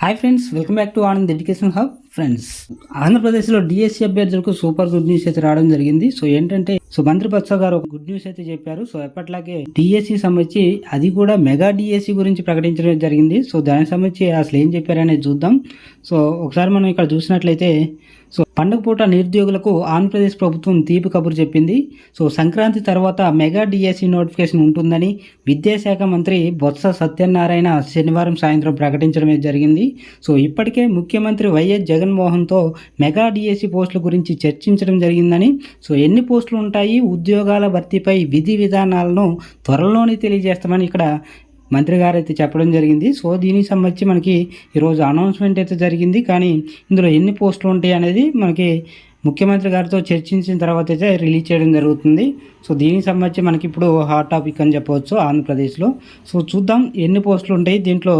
Hi friends, welcome back to Anand Education Hub. Friends ఆంధ్రప్రదేశ్లో DSC అభ్యర్థులకు super good news అయితే రావడం జరిగింది. సో ఏంటంటే సో మంత్రి బత్స గారు ఒక గుడ్ న్యూస్ అయితే చెప్పారు. సో ఎప్పట్లాగే డిఎస్సి సంబంధించి అది కూడా మెగా డిఎస్సి గురించి ప్రకటించడం జరిగింది. సో దానికి సంబంధించి అసలు ఏం చెప్పారనేది చూద్దాం. సో ఒకసారి మనం ఇక్కడ చూసినట్లయితే సో పండుగ పూట నిరుద్యోగులకు ఆంధ్రప్రదేశ్ ప్రభుత్వం తీపి కబురు చెప్పింది. సో సంక్రాంతి తర్వాత మెగా డిఎస్సి నోటిఫికేషన్ ఉంటుందని విద్యాశాఖ మంత్రి బొత్స సత్యనారాయణ శనివారం సాయంత్రం ప్రకటించడమే జరిగింది. సో ఇప్పటికే ముఖ్యమంత్రి వైఎస్ జగన్ జగన్మోహన్తో మెగా డిఎస్సి పోస్టుల గురించి చర్చించడం జరిగిందని సో ఎన్ని పోస్టులు ఉంటాయి ఉద్యోగాల భర్తీపై విధి విధానాలను త్వరలోనే తెలియజేస్తామని ఇక్కడ మంత్రి గారు అయితే చెప్పడం జరిగింది. సో దీనికి సంబంధించి మనకి ఈరోజు అనౌన్స్మెంట్ అయితే జరిగింది. కానీ ఇందులో ఎన్ని పోస్టులు ఉంటాయి అనేది మనకి ముఖ్యమంత్రి గారితో చర్చించిన తర్వాత అయితే రిలీజ్ చేయడం జరుగుతుంది. సో దీనికి సంబంధించి మనకి ఇప్పుడు హాట్ టాపిక్ అని చెప్పవచ్చు ఆంధ్రప్రదేశ్లో. సో చూద్దాం ఎన్ని పోస్టులు ఉంటాయి. దీంట్లో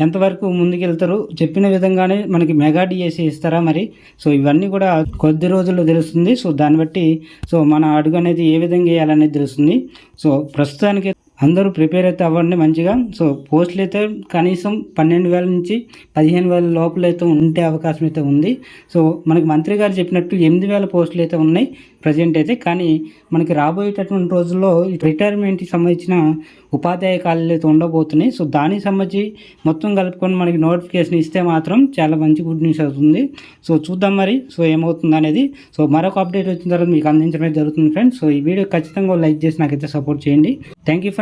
ఎంతవరకు ముందుకెళ్తారు? చెప్పిన విధంగానే మనకి మెగా డిఎస్సి ఇస్తారా మరి? సో ఇవన్నీ కూడా కొద్ది రోజుల్లో తెలుస్తుంది. సో దాన్ని బట్టి సో మన అడుగు అనేది ఏ విధంగా వేయాలనేది తెలుస్తుంది. సో ప్రస్తుతానికి అందరూ ప్రిపేర్ అయితే అవ్వండి మంచిగా. సో పోస్టులు అయితే కనీసం పన్నెండు వేల నుంచి పదిహేను వేల లోపల అయితే ఉండే అవకాశం అయితే ఉంది. సో మనకి మంత్రి గారు చెప్పినట్టు ఎనిమిది వేల పోస్టులు అయితే ఉన్నాయి ప్రజెంట్ అయితే. కానీ మనకి రాబోయేటటువంటి రోజుల్లో రిటైర్మెంట్కి సంబంధించిన ఉపాధ్యాయ ఖాళీలు అయితే ఉండబోతున్నాయి. సో దానికి సంబంధించి మొత్తం కలుపుకొని మనకి నోటిఫికేషన్ ఇస్తే మాత్రం చాలా మంచి గుడ్ న్యూస్ అవుతుంది. సో చూద్దాం మరి. సో ఏమవుతుంది అనేది. సో మరొక అప్డేట్ వచ్చిన తర్వాత మీకు అందించడం జరుగుతుంది ఫ్రెండ్స్. సో ఈ వీడియో ఖచ్చితంగా లైక్ చేసి నాకైతే సపోర్ట్ చేయండి. Thank you